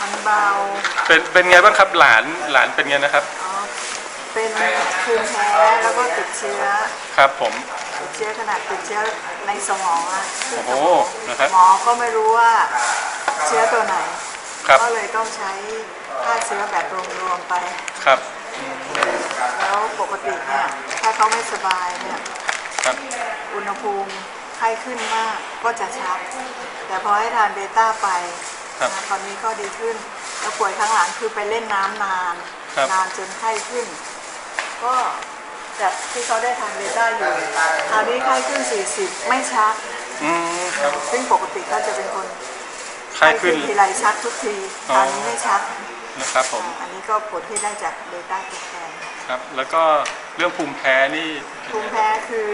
มันเบา เป็นเป็นไงบ้างครับหลานหลานเป็นไงนะครับอ๋อเป็นภูมิแพ้แล้วก็ติดเชื้อ ครับผม ติดเชื้อขนาดติดเชื้อในสมองอะขึ้นสโอ้มโหองนะครับ หมอก็ไม่รู้ว่าเชื้อตัวไหน ครับ ก็เลยต้องใช้ฆ่าเชื้อแบบรวมๆไป ครับ แล้วปกติเนี่ยถ้าเขาไม่สบายเนี่ยครับ อุณหภูมิไข้ขึ้นมากก็จะชัก แต่พอให้ทานเบต้าไป ครับนะตอนนี้ก็ดีขึ้นแล้วป่วยครั้งหลังคือไปเล่นน้ำนาน ครับ นานจนไข้ขึ้น ก็จากที่เขาได้ทานเบต้าอยู่คราวนี้ไข้ขึ้น 40 ไม่ชัก อืมครับซึ่งปกติเขาจะเป็นคนไข้ขึ้นทีไรชักทุกทีอ๋อคราวนี้ไม่ชัก นะครับผมอันนี้ก็ผลที่ได้จากเบต้าแกแกนครับ แล้วก็เรื่องภูมิแพ้นี่ภูมิแพ้คือ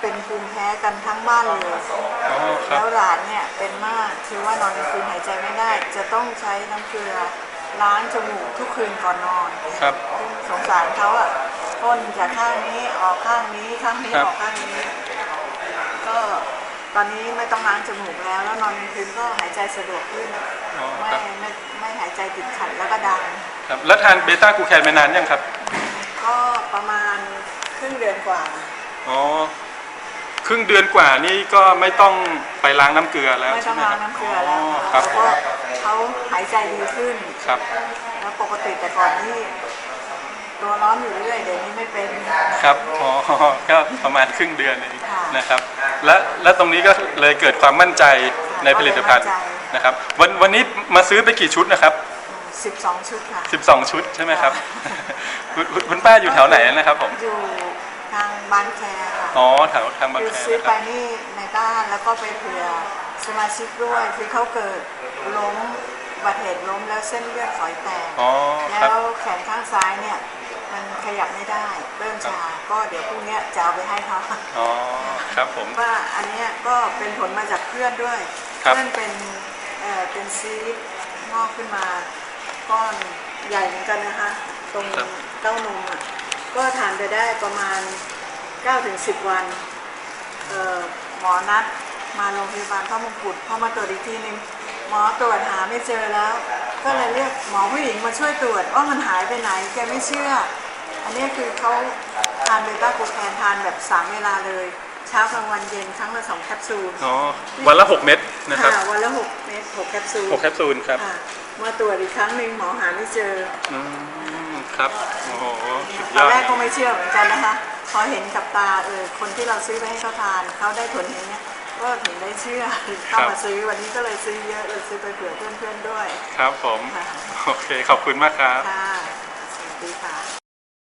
เป็นภูมิแพ้กันทั้งบ้านเลย อ๋อครั แล้บวหลานเนี่ยเป็นมากคือว่านอนกลางคืนหายใจไม่ได้ จะต้องใช้น้ำเกลือล้างจมูกทุกคืนก่อนนอนครับซึ่งสงสารเขาอะพ่นจากข้างนี้ออกข้างนี้ข้างนี้ครับออกข้างนี้ ก็ตอนนี้ไม่ต้องล้างจมูกแล้วแล้วนอนกลางคืนก็หายใจสะดวกขึ้นอ๋อไม่ครับไม่ไม่หายใจติดขัดแล้วก็ดังครับแล้วทานเบต้ากลูแคนมานานยังครับ ก็ประมาณครึ่งเดือนกว่าอ๋อ ครึ่งเดือนกว่านี่ก็ไม่ต้องไปล้างน้ำเกลือแล้วไม่ต้ใช่องไหมล้าคงรับน้ำเกลือแล้วอ๋อค่ะครับเพราะเขาหายใจดีขึ้น ครับแล้วปกติแต่ก่อนนี่ตัวร้อนอยู่เรื่อยเดี๋ยวนี้ไม่เป็น ครับอ๋อก็ประมาณครึ่งเดือนเองค่ะนะครับ และและตรงนี้ก็เลยเกิดความมั่นใจในผลิตภัณฑ์ก็เลยมั่นใจ นะครับ วันวันนี้มาซื้อไปกี่ชุดนะครับ 12 ชุดค่ะ 12 ชุดใช่ไหมครับ คุณคุณคุณป้าอยู่แถวไหนนะครับผม อยู่ ทางบางแคค่ะอ๋อแถวทางบางคือแคซื้อนะคไปรับนี่ในบ้านแล้วก็ไปเผื่อสมาชิกด้วยคือเขาเกิดล้มอุบัติเหตุล้มแล้วเส้นเลือดฝอยแตก อ๋อคแล้รับ วแขนข้างซ้ายเนี่ย มันขยับไม่ได้ เริ่มชา ก็เดี๋ยวพรุ่งเนี้ยจะเอาไปให้เขา อ๋อครับผม ว่าอันเนี้ยก็เป็นผลมาจากเพื่อนด้วย ครับ เพื่อนเป็นเอ่อเป็นซีสงอกขึ้นมาก้อนใหญ่เหมือนกันนะคะ ตรงเต้านมอะ ก็ทานไปได้ประมาณ 9-10 วันเอ่อหมอนัดมาโรงพยาบาลพระมงกุฎพอมาตรวจอีกทีนึงหมอตรวจหาไม่เจอแล้ว ก็เลยเรียกหมอผู้หญิงมาช่วยตรวจว่ามันหายไปไหนแกไม่เชื่อ อันนี้คือเขาทานเบต้ากูแคนทานแบบ3เวลาเลย เช้ากลางวันเย็นครั้งละ2แคปซูลอ๋อวันละ 6 เม็ดนะครับค่ะวันละ 6 เม็ด6แคปซูล6แคปซูลครับค่ะมาตรวจอีกครั้งหนึ่งหมอหาไม่เจออืม ครับ โอ้โห สุดตยอนอดแรกก็ไม่เชื่อเหมือนกันนะคะ พอเห็นกับตาเออคนที่เราซื้อไปให้เขาทานเขาได้ผลอย่างเนี้ยก็ถึงได้เชื่อเข้ามาซื้อวันนี้ก็เลยซื้อเยอะเลยซื้อไปเผื่อเพื่อนๆด้วยครับผม ค่ะโอเค ขอบคุณมากครับ ค่ะสวัสดีค่ะ